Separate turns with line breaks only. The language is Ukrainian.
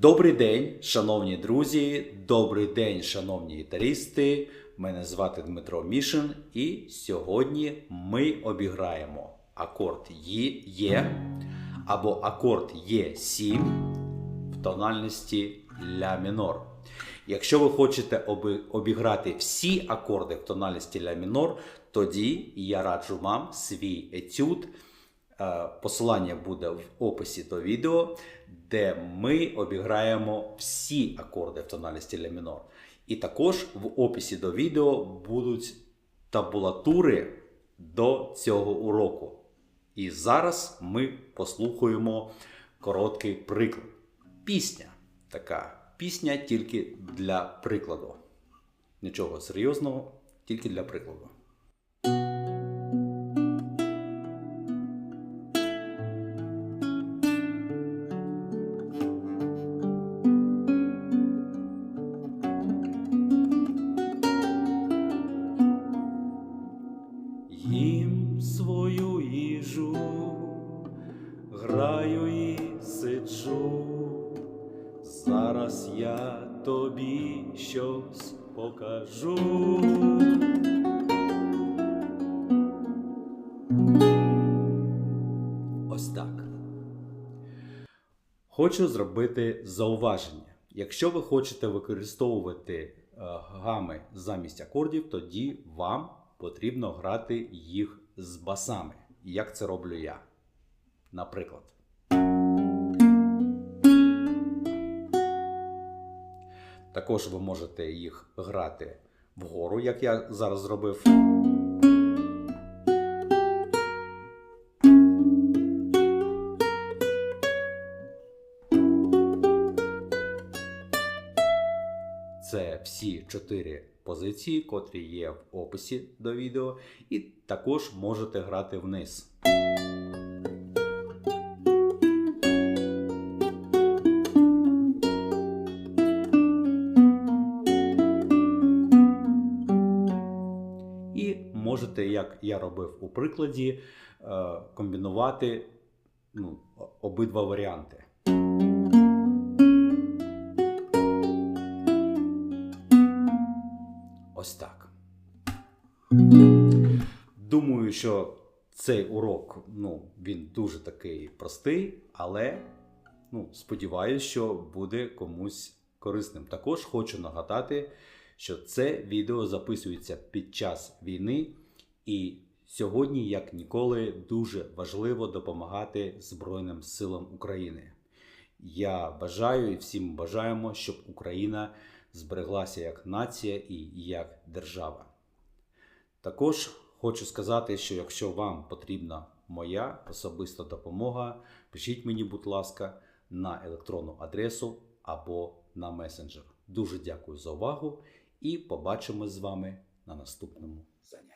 Добрий день, шановні друзі, добрий день, шановні гітаристи. Мене звати Дмитро Мішин, і сьогодні ми обіграємо акорд Є, або акорд Є7 в тональності Ля мінор. Якщо ви хочете обіграти всі акорди в тональності Ля мінор, тоді я раджу вам свій етюд. Е, Посилання буде в описі до відео, де ми обіграємо всі акорди в тональності ля мінор. І також в описі до відео будуть табулатури до цього уроку. І зараз ми послухаємо короткий приклад. Пісня така. Пісня тільки для прикладу. Нічого серйозного, тільки для прикладу. Я тобі щось покажу. Ось так. Хочу зробити зауваження. Якщо ви хочете використовувати е, гами замість акордів, тоді вам потрібно грати їх з басами. Як це роблю я? Наприклад. Також ви можете їх грати вгору, як я зараз зробив. Це всі чотири позиції, котрі є в описі до відео, і також можете грати вниз. І можете, як я робив у прикладі, е, комбінувати ну, обидва варіанти. Ось так. Думаю, що цей урок ну, він дуже такий простий, але ну, сподіваюся, що буде комусь корисним. Також хочу нагадати, що це відео записується під час війни, і сьогодні, як ніколи, дуже важливо допомагати Збройним силам України. Я бажаю і всім бажаємо, щоб Україна збереглася як нація і як держава. Також хочу сказати, що якщо вам потрібна моя особиста допомога, пишіть мені, будь ласка, на електронну адресу або на месенджер. Дуже дякую за увагу і побачимось з вами на наступному занятті.